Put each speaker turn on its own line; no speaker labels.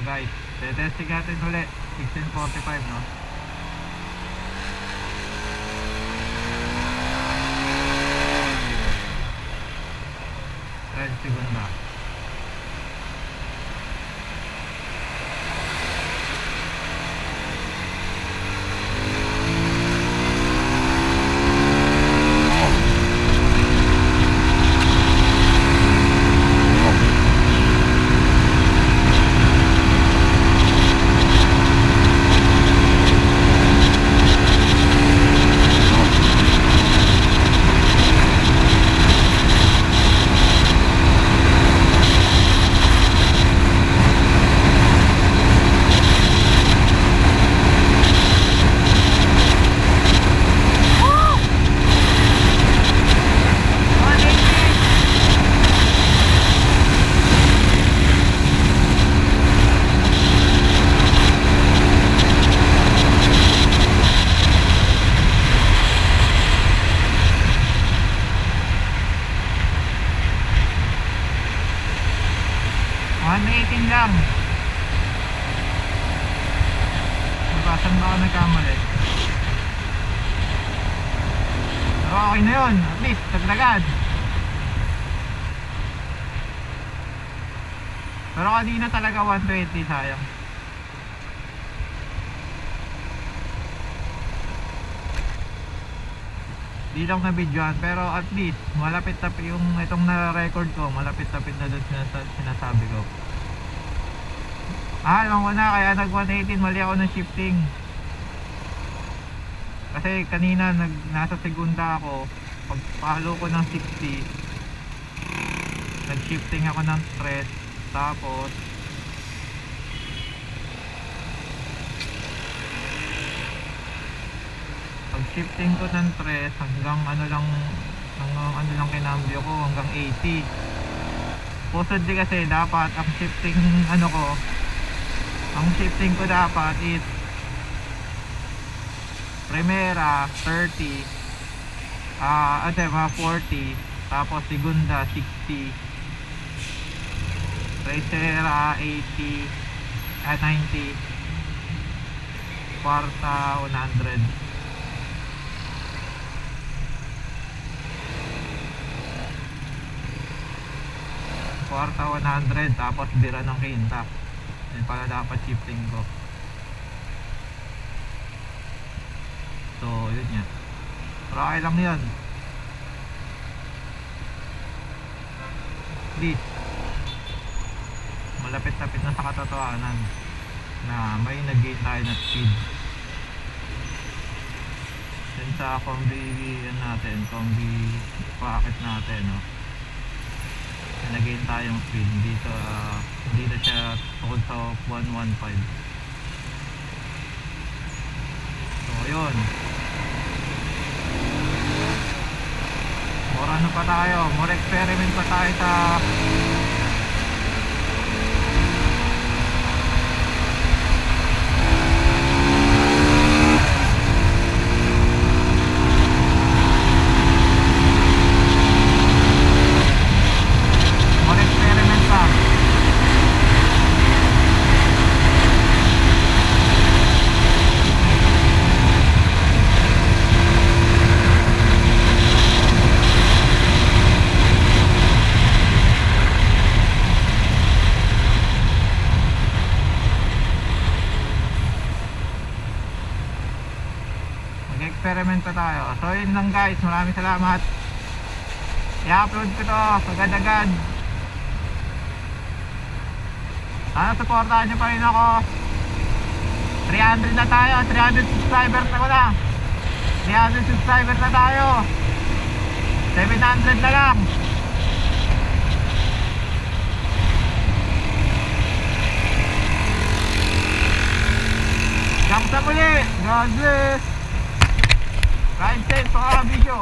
So guys, they're testing at the 1645 now. Guys, it's good now. 118 lang. Nabasan ba ako nagkamali. Pero okay na yun. At least tagdagad pero kanina talaga 120 sayang. Di lang na videoan pero at least malapit na yung itong na record ko malapit na pin na doon sinasabi ko. Ah, alam ko na, kaya nag 118, mali ako ng shifting. Kasi kanina nag, nasa segunda ako, pag palo ko ng 60, nag-shifting ako ng stress, tapos pag shifting ko ng tres hanggang ano lang hanggang ano lang kinambyo ko hanggang 80 supposedly kasi dapat ang shifting ano ko ang shifting ko dapat is primera 30 ah ate mga 40 tapos segunda 60 tercera 80 ah 90 kwarta 100 kwarta 100 tapos bira ng kinta yun pala dapat shifting ko. So yun yan. Pero okay lang yun. Please. Malapit-lapit na sa katotohanan na may nag-gain tayo na speed. Yun sa combi yan natin combi packet natin no nag-gain tayong speed dito uh, dito siya tungkol sa 115 so yun more ano pa tayo? More experiment pa tayo sa more experiment pa mag-experiment pa tayo. So yun lang guys. Maraming salamat. I-upload ko to. Agad-agad sana supportahan nyo pa rin ako. 300 na tayo. 300 subscribers na. ko na 300 subscribers na tayo. 700 na lang. Sa muli. God bless Safe sa mga video